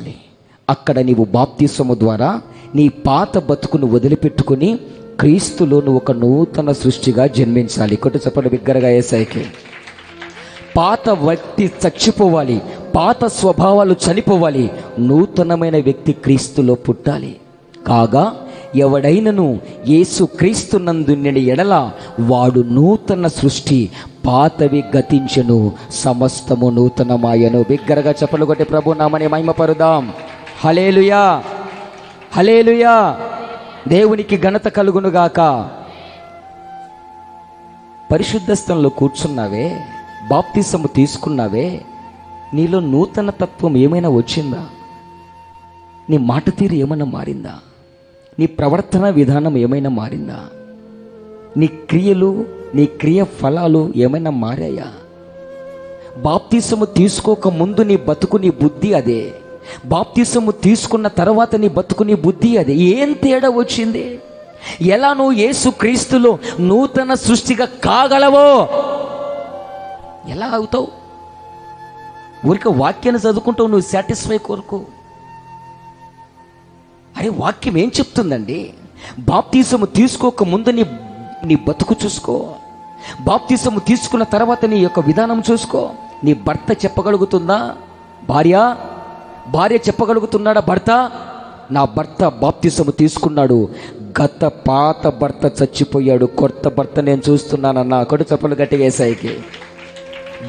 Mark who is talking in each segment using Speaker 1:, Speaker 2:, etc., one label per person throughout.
Speaker 1: తీసుకోవాలి అక్కడ నీవు బాప్తిస్వము ద్వారా నీ పాత బతుకును వదిలిపెట్టుకుని క్రీస్తులో నువ్వు ఒక నూతన సృష్టిగా జన్మించాలి. కొట్టు చెప్పండి బిగ్గరగా ఏసైకి. పాత వ్యక్తి చచ్చిపోవాలి పాత స్వభావాలు చనిపోవాలి నూతనమైన వ్యక్తి క్రీస్తులో పుట్టాలి. కాగా ఎవడైనను యేసు క్రీస్తునందుని ఎడల వాడు నూతన సృష్టి పాతవి గతించెను సమస్తము నూతనమాయను. బిగ్గరగా చెప్పలు కొట్టి ప్రభు నామని మహిమపరుదాం. హలేలుయా హలేలుయా దేవునికి ఘనత కలుగునుగాక పరిశుద్ధ స్థలంలో కూర్చున్నావే? బాప్తిసము తీసుకున్నావే? నీలో నూతన తత్వం ఏమైనా వచ్చిందా? నీ మాట తీరు ఏమైనా మారిందా? నీ ప్రవర్తన విధానం ఏమైనా మారిందా? నీ క్రియలు నీ క్రియ ఫలాలు ఏమైనా మారాయా? బాప్తీసము తీసుకోక ముందు నీ బతుకు నీ బుద్ధి అదే. బాప్తీసము తీసుకున్న తర్వాత నీ బతుకు నీ బుద్ధి అదే. ఏం తేడా వచ్చింది? ఎలా నువ్వు యేసు క్రీస్తులో నూతన సృష్టిగా కాగలవో? ఎలా అవుతావు? ఊరిక వాక్యాన్ని చదువుకుంటావు నువ్వు సాటిస్ఫై కోరుకో అరే వాక్యం ఏం చెప్తుందండి? బాప్తీసము తీసుకోక ముందు నీ నీ బతుకు చూసుకో. బాప్తీసము తీసుకున్న తర్వాత నీ యొక్క విధానం చూసుకో. నీ భర్త చెప్పగలుగుతుందా? భార్య? భార్య చెప్పగలుగుతున్నాడా భర్త? నా భర్త బాప్తీసము తీసుకున్నాడు. గత పాత భర్త చచ్చిపోయాడు. కొత్త భర్త నేను చూస్తున్నానన్నా. కొడు చెప్పలు గట్టిగా వేసాయికి.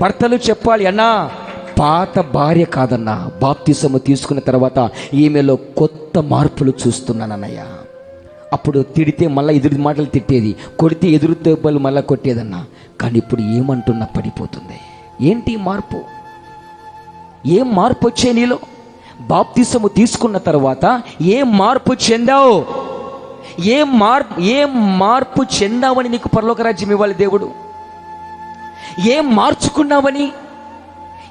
Speaker 1: భర్తలు చెప్పాలి అన్నా. పాత భార్య కాదన్నా. బాప్తిసము తీసుకున్న తర్వాత ఈమెలో కొత్త కొత్త మార్పులు చూస్తున్నానన్నయ్యా. అప్పుడు తిడితే మళ్ళీ ఎదురు మాటలు తిట్టేది కొడితే ఎదురు దెబ్బలు మళ్ళీ కొట్టేదన్నా. కానీ ఇప్పుడు ఏమంటున్నా పడిపోతుంది. ఏంటి మార్పు? ఏం మార్పు వచ్చే నీలో? బాప్తిసము తీసుకున్న తర్వాత ఏం మార్పు చెందావు? ఏం మార్పు ఏం మార్పు చెందావని నీకు పరలోక రాజ్యం ఇవ్వాలి దేవుడు? ఏం మార్చుకున్నావని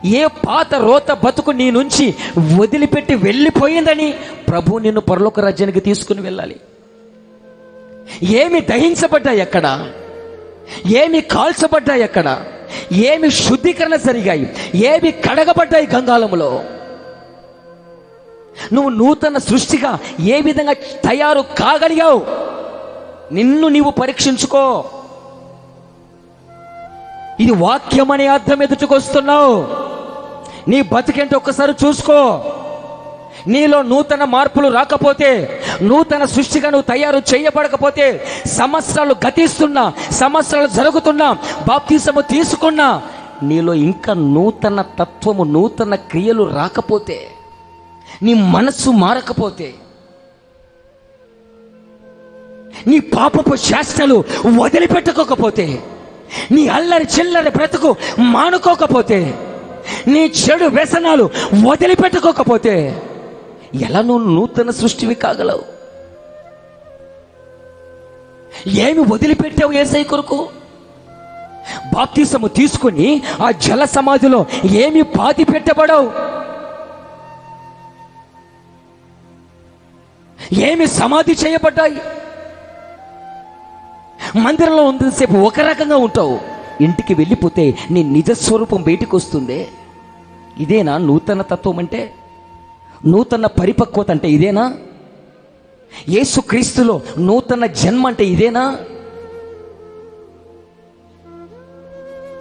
Speaker 1: ఏ పాత రోత బతుకు నీ నుంచి వదిలిపెట్టి వెళ్ళిపోయిందని ప్రభు నిన్ను పరలోక రాజ్యానికి తీసుకుని వెళ్ళాలి. ఏమి దహించబడ్డాయి ఎక్కడ ఏమి కాల్చబడ్డాయి ఎక్కడ ఏమి శుద్ధీకరణ జరిగాయి? ఏమి కడగబడ్డాయి గంగాలంలో నువ్వు నూతన సృష్టిగా ఏ విధంగా తయారు కాగలిగావు? నిన్ను నీవు పరీక్షించుకో. ఇది వాక్యం అనే అర్థం ఎదుటికొస్తున్నావు. నీ బతికేంటి ఒక్కసారి చూసుకో. నీలో నూతన మార్పులు రాకపోతే నూతన సృష్టిగా నువ్వు తయారు చేయబడకపోతే సంవత్సరాలు గతిస్తున్నా సంవత్సరాలు జరుగుతున్నా బాప్తీసము తీసుకున్నా నీలో ఇంకా నూతన తత్వము నూతన క్రియలు రాకపోతే నీ మనస్సు మారకపోతే నీ పాపపు శాస్త్రలు వదిలిపెట్టుకోకపోతే నీ అల్లరి చిల్లరి బ్రతుకు మానుకోకపోతే నీ చెడు వ్యసనాలు వదిలిపెట్టుకోకపోతే ఎలా నువ్వు నూతన సృష్టివి కాగలవు? ఏమి వదిలిపెట్టావు ఏసై కొరకు? బాప్తీసము తీసుకుని ఆ జల సమాధిలో ఏమి పాతి పెట్టబడవు? ఏమి సమాధి చేయబడ్డాయి? మందిరంలో ఉన్నంతసేపు ఒక రకంగా ఉంటావు. ఇంటికి వెళ్ళిపోతే నీ నిజ స్వరూపం వస్తుందే ఇదేనా నూతన తత్వం అంటే? నూతన పరిపక్వత అంటే ఇదేనా? యేసుక్రీస్తులో నూతన జన్మ అంటే ఇదేనా?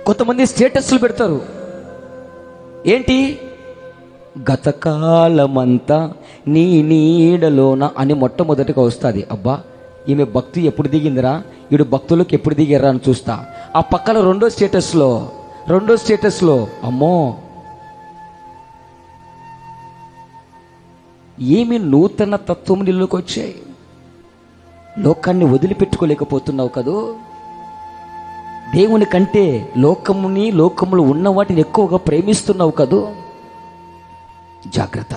Speaker 1: కొంతమంది స్టేటస్లు పెడతారు. ఏంటి? గతకాలమంతా నీ నీడలోన అని మొట్టమొదటిగా వస్తుంది. అబ్బా ఈమె భక్తి ఎప్పుడు దిగిందిరా? ఈడు భక్తులకు ఎప్పుడు దిగారా అని చూస్తా. ఆ పక్కన రెండో స్టేటస్లో రెండో స్టేటస్లో అమ్మో ఏమి నూతన తత్వం నీలోకి వచ్చాయి? లోకాన్ని వదిలిపెట్టుకోలేకపోతున్నావు కదూ? దేవుని కంటే లోకముని లోకములు ఉన్న వాటిని ఎక్కువగా ప్రేమిస్తున్నావు కదూ? జాగ్రత్త.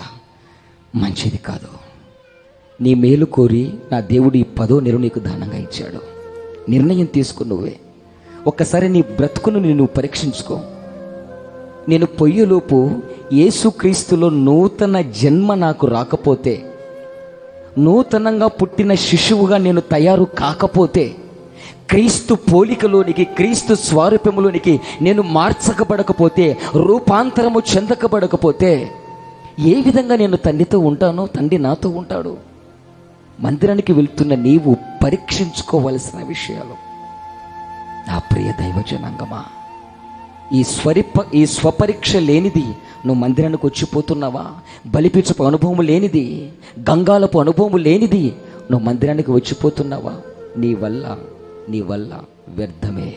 Speaker 1: మంచిది కాదు. నీ మేలు కోరి నా దేవుడు ఈ పదో నెల నీకు దానంగా ఇచ్చాడు. నిర్ణయం తీసుకు నువ్వే. ఒక్కసారి నీ బ్రతుకును నేను పరీక్షించుకో. నేను పొయ్యేలోపు యేసుక్రీస్తులో నూతన జన్మ నాకు రాకపోతే నూతనంగా పుట్టిన శిశువుగా నేను తయారు కాకపోతే క్రీస్తు పోలికలోనికి క్రీస్తు స్వారూప్యములోనికి నేను మార్చకబడకపోతే రూపాంతరము చెందకబడకపోతే ఏ విధంగా నేను తండ్రితో ఉంటానో తండ్రి నాతో ఉంటాడు. మందిరానికి వెళ్తున్న నీవు పరీక్షించుకోవలసిన విషయాలు. నా ప్రియ దైవ జనాంగమా ఈ స్వరిప ఈ స్వపరీక్ష లేనిది నువ్వు మందిరానికి వచ్చిపోతున్నావా? బలిపీచపు అనుభవం లేనిది గంగాలపు అనుభవం లేనిది నువ్వు మందిరానికి వచ్చిపోతున్నావా? నీ వల్ల నీ వల్ల వ్యర్థమే.